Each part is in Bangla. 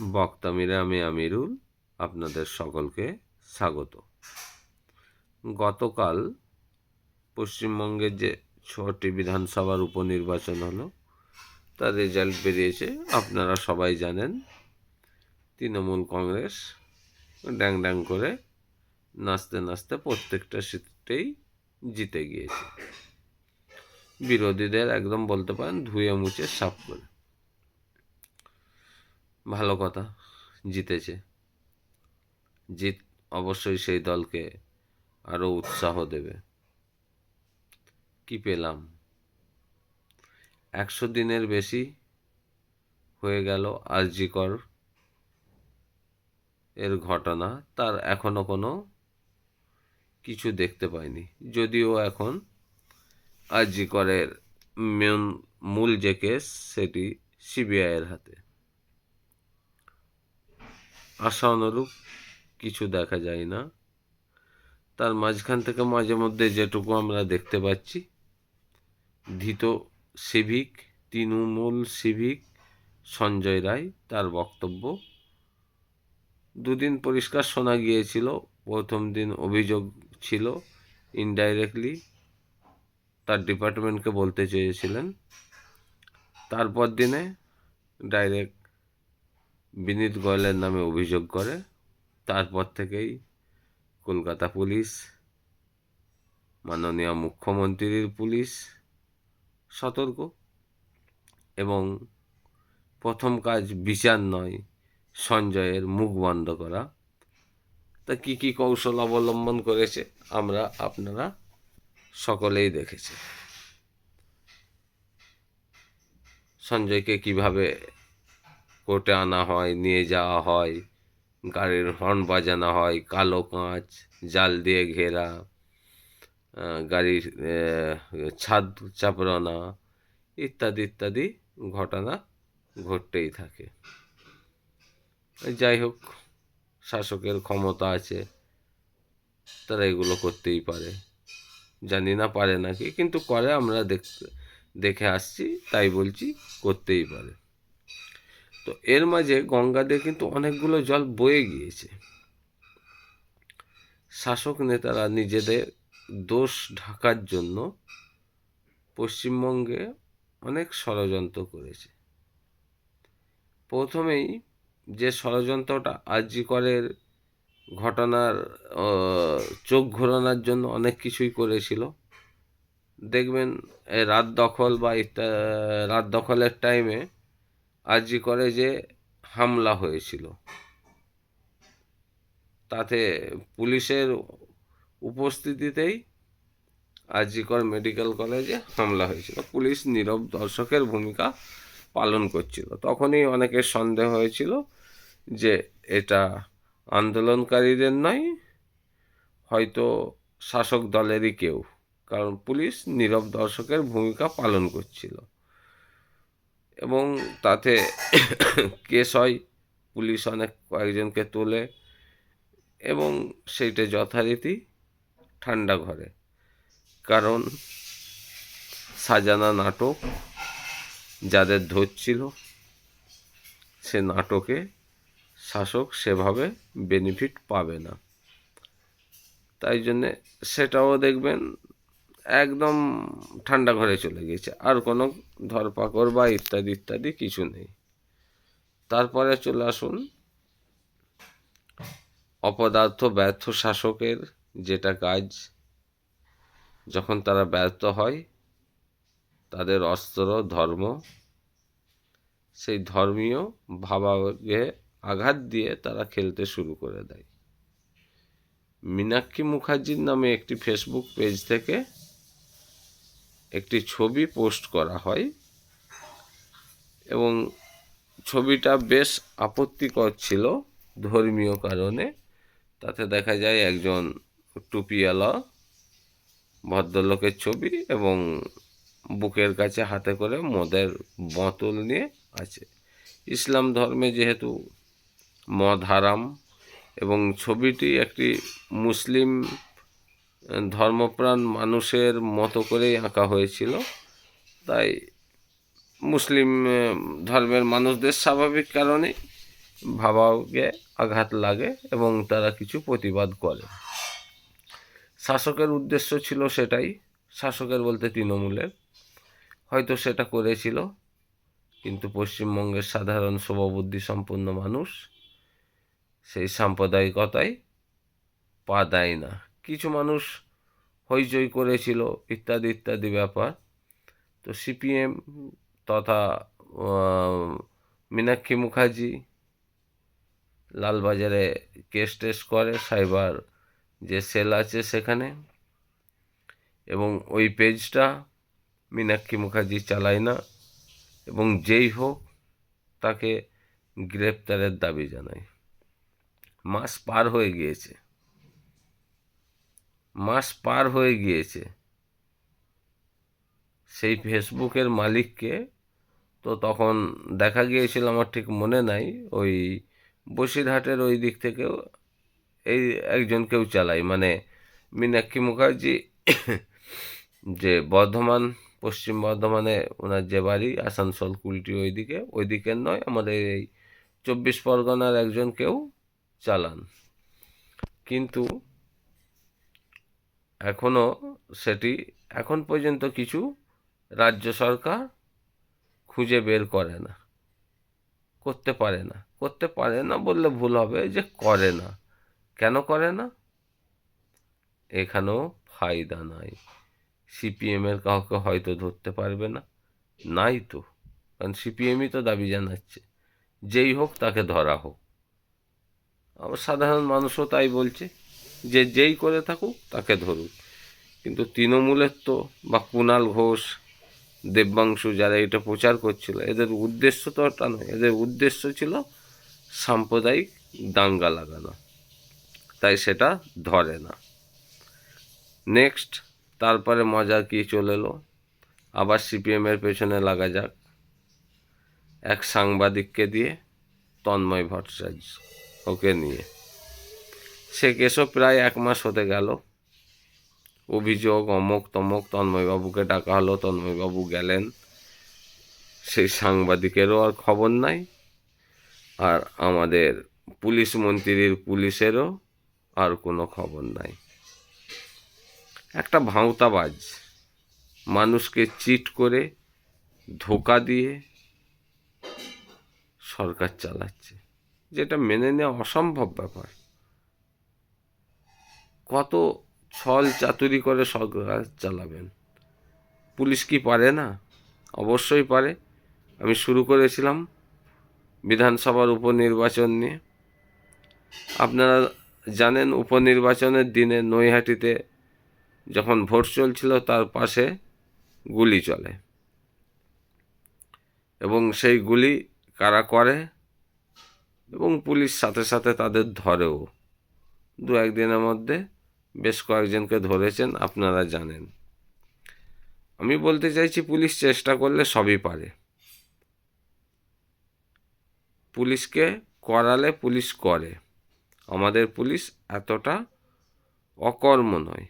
বক্তা মিরে আমি আমিরুল, আপনাদের সকলকে স্বাগত। গতকাল পশ্চিমবঙ্গের যে ছটি বিধানসভার উপনির্বাচন হলো, তার রেজাল্ট বেরিয়েছে, আপনারা সবাই জানেন, তৃণমূল কংগ্রেস ড্যাং ড্যাং করে নাচতে নাচতে প্রত্যেকটা সিটেই জিতে গিয়েছে। বিরোধীদের একদম বলতে পারেন ধুয়ে মুছে সাফ করে। ভালো কথা জিতেছে। জিত অবশ্যই সেই দলকে আরও উৎসাহ দেবে। কি পেলাম? একশো দিনের বেশি হয়ে গেল আরজিকর এর ঘটনা, তার এখনও কোনো কিছু দেখতে পাইনি। যদিও এখন আরজিকরের মেন, মূল যে কেস সেটি সিবিআইয়ের হাতে। আশা অনুরূপ কিছু দেখা যায় না। তার মাঝখান থেকে মাঝে মধ্যে যেটুকু আমরা দেখতে পাচ্ছি, ধৃত সিভিক, তৃণমূল সিভিক সঞ্জয় রায় তার বক্তব্য। দুদিন পরিষ্কার শোনা গিয়েছিল, প্রথম দিন অভিযোগ ছিল ইনডাইরেক্টলি তার ডিপার্টমেন্টকে বলতে চেয়েছিলেন। তারপর দিনে ডাইরেক্ট বিনীত গোয়েলের নামে অভিযোগ করে, তারপর থেকেই কলকাতা পুলিশ, মাননীয় মুখ্যমন্ত্রীর পুলিশ সতর্ক এবং প্রথম কাজ বিচার নয়, সঞ্জয়ের মুখ বন্ধ করা। তা কী কী কৌশল অবলম্বন করেছে আমরা আপনারা সকলেই দেখেছি। সঞ্জয়কে কীভাবে কোর্টে আনা হয়, নিয়ে যাওয়া হয়, গাড়ির হর্ন বাজানো হয়, কালো কাঁচ, জাল দিয়ে ঘেরা গাড়ির ছাদ চাপড়ানা ইত্যাদি ইত্যাদি ঘটনা ঘটতেই থাকে। যাই হোক, শাসকের ক্ষমতা আছে, তারা এগুলো করতেই পারে। জানি না পারে নাকি, কিন্তু করে আমরা দেখতে দেখে আসছি, তাই বলছি, করতেই পারে। তো এর মাঝে গঙ্গা দিয়ে কিন্তু অনেকগুলো জল বয়ে গিয়েছে। শাসক নেতারা নিজেদের দোষ ঢাকার জন্য পশ্চিমবঙ্গে অনেক ষড়যন্ত্র করেছে। প্রথমেই যে ষড়যন্ত্রটা আরজিকরের ঘটনার চোখ ঘোরানোর জন্য অনেক কিছুই করেছিল। দেখবেন রাত দখল বা রাত দখলের টাইমে আরজি করে যে হামলা হয়েছিল, তাতে পুলিশের উপস্থিতিতেই আরজিকর মেডিকেল কলেজে হামলা হয়েছিল। পুলিশ নীরব দর্শকের ভূমিকা পালন করছিল। তখনই অনেকের সন্দেহ হয়েছিল যে এটা আন্দোলনকারীদের নয়, হয়তো শাসক দলেরই কেউ, কারণ পুলিশ নীরব দর্শকের ভূমিকা পালন করছিল। এবং তাতে কেস হয়, পুলিশ অনেক কয়েকজনকে তোলে এবং সেইটা যথারীতি ঠান্ডা ঘরে। কারণ সাজানা নাটক যাদের ধরছিল, সে নাটকে শাসক সেভাবে বেনিফিট পাবে না। তাই জন্যে সেটাও দেখবেন একদম ঠান্ডা ঘরে চলে গেছে। আর কোনো ধরপাকড় বা ইত্যাদি ইত্যাদি কিছু নেই। তারপরে চলে আসুন, অপদার্থ ব্যর্থ শাসকের যেটা কাজ, যখন তারা ব্যর্থ হয়, তাদের অস্ত্র, ধর্ম, সেই ধর্মীয় ভাবাবেগে আঘাত দিয়ে তারা খেলতে শুরু করে দেয়। মীনাক্ষী মুখার্জির নামে একটি ফেসবুক পেজ থেকে একটি ছবি পোস্ট করা হয় এবং ছবিটা বেশ আপত্তিকর ছিল ধর্মীয় কারণে। তাতে দেখা যায় একজন টুপিওয়ালা ভদ্রলোকের ছবি এবং বুকের কাছে হাতে করে মদের বোতল নিয়ে আছে। ইসলাম ধর্মে যেহেতু মদ হারাম এবং ছবিটি একটি মুসলিম ধর্মপ্রাণ মানুষের মতো করেই আঁকা হয়েছিল। তাই মুসলিম ধর্মের মানুষদের স্বাভাবিক কারণে ভাবাকে আঘাত লাগে এবং তারা কিছু প্রতিবাদ করে। শাসকের উদ্দেশ্য ছিল সেটাই। শাসকের বলতে তৃণমূলের। হয়তো সেটা করেছিল, কিন্তু পশ্চিমবঙ্গের সাধারণ শুভবুদ্ধি সম্পন্ন মানুষ সেই সাম্প্রদায়িকতায় পা দেয় না। কিছু মানুষ হইচই করেছিল, ইত্যাদি ইত্যাদি ব্যাপার। তো সিপিএম তথা মীনাক্ষী মুখার্জি লালবাজারে কেস টেস করে, সাইবার যে সেল আছে সেখানে। এবং ওই পেজটা মীনাক্ষী মুখার্জি চালায় না, এবং যেই হোক তাকে গ্রেপ্তারের দাবি জানায়। মাস পার হয়ে গিয়েছে। মাস পার হয়ে গিয়েছে। সেই ফেসবুকের মালিককে তো তখন দেখা গিয়েছিল আমার ঠিক মনে নাই, ওই বসিরহাটের ওই দিক থেকেও এই একজন কেউ চালায় মানে মীনাক্ষী মুখার্জি, যে বর্ধমান, পশ্চিম বর্ধমানে ওনার যে বাড়ি, আসানসোল কুলটি ওইদিকে ওই দিকের নয়, আমাদের এই চব্বিশ পরগনার একজন কেউ চালান। কিন্তু এখনও সেটি এখন পর্যন্ত কিছু রাজ্য সরকার খুঁজে বের করে না। করতে পারে না। করতে পারে না বললে ভুল হবে যে করে না। কেন করে না? এখানেও ফায়দা নাই। সিপিএমের কাউকে হয়তো ধরতে পারবে না। নাই তো। কারণ সিপিএমই তো দাবি জানাচ্ছে। যেই হোক তাকে ধরা হোক। আবার সাধারণ মানুষও তাই বলছে। যে যেই করে থাকুক, তাকে ধরুক। কিন্তু তৃণমূলের তো বা কুণাল ঘোষ, দেববাংশু যারা এটা প্রচার করছিল, এদের উদ্দেশ্য তো ওটা নয়। এদের উদ্দেশ্য ছিল সাম্প্রদায়িক দাঙ্গা লাগানো। তাই সেটা ধরে না। নেক্সট তারপরে মজা কি চলে এলো? আবার সিপিএমের পেছনে লাগা যাক। এক সাংবাদিককে দিয়ে তন্ময় ভট্টাচার্য ওকে নিয়ে। সে কেসও প্রায় এক মাস হতে গেল। অভিযোগ, অমক তমক, তন্ময়বাবুকে ডাকা হলো, তন্ময়বাবু গেলেন। সেই সাংবাদিকেরও আর খবর নাই। আর আমাদের পুলিশ মন্ত্রীর পুলিশেরও আর কোনো খবর নাই। একটা ভাঁওতাবাজ মানুষকে চিট করে ধোকা দিয়ে সরকার চালাচ্ছে, যেটা মেনে নেওয়া অসম্ভব ব্যাপার। কত ছল চাতুরি করে সরকার চালাবেন? পুলিশ কি পারে না? অবশ্যই পারে। আমি শুরু করেছিলাম বিধানসভার উপনির্বাচন নিয়ে। আপনারা জানেন, উপনির্বাচনের দিনে নৈহাটিতে যখন ভোট চলছিল, তার পাশে গুলি চলে। এবং সেই গুলি কারা করে? এবং পুলিশ সাথে সাথে তাদের ধরেও। দু একদিনের মধ্যে বেশ কয়েকজনকে ধরেছেন, আপনারা জানেন। আমি বলতে চাইছি, পুলিশ চেষ্টা করলে সবই পারে। পুলিশকে করালে পুলিশ করে। আমাদের পুলিশ এতটা অকর্ম নয়,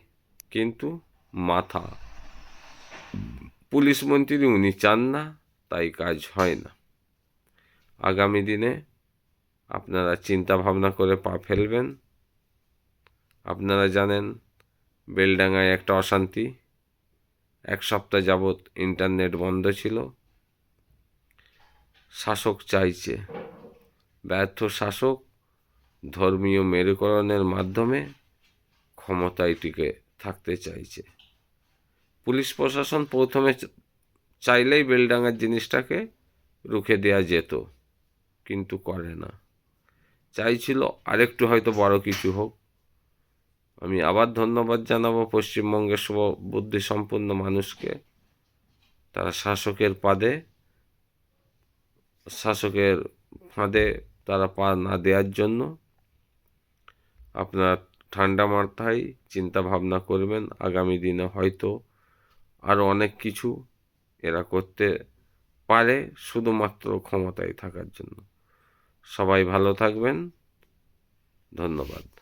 কিন্তু মাথা। পুলিশ মন্ত্রী উনি চান না, তাই কাজ হয় না। আগামী দিনে আপনারা চিন্তা ভাবনা করে পা ফেলবেন। আপনারা জানেন, বেলডাঙ্গায় একটা অশান্তি। এক সপ্তাহ যাবৎ ইন্টারনেট বন্ধ ছিল। শাসক চাইছে। ব্যর্থ শাসক ধর্মীয় মেরুকরণের মাধ্যমে ক্ষমতায় টিকে থাকতে চাইছে। পুলিশ প্রশাসন প্রথমে চাইলেই বেলডাঙ্গার জিনিসটাকে রুখে দেওয়া যেত, কিন্তু করে না। চাইছিল আরেকটু হয়তো বড় কিছু হোক। আমি আবার ধন্যবাদ জানাব পশ্চিমবঙ্গের শুভ বুদ্ধি সম্পন্ন মানুষকে। তারা শাসকের পাদে, শাসকের ফাঁদে তারা পা না দেওয়ার জন্য আপনার ঠান্ডা মাথায় চিন্তা ভাবনা করবেন। আগামী দিনে হয়তো আরও অনেক কিছু এরা করতে পারে শুধুমাত্র ক্ষমতায় থাকার জন্য। সবাই ভালো থাকবেন। ধন্যবাদ।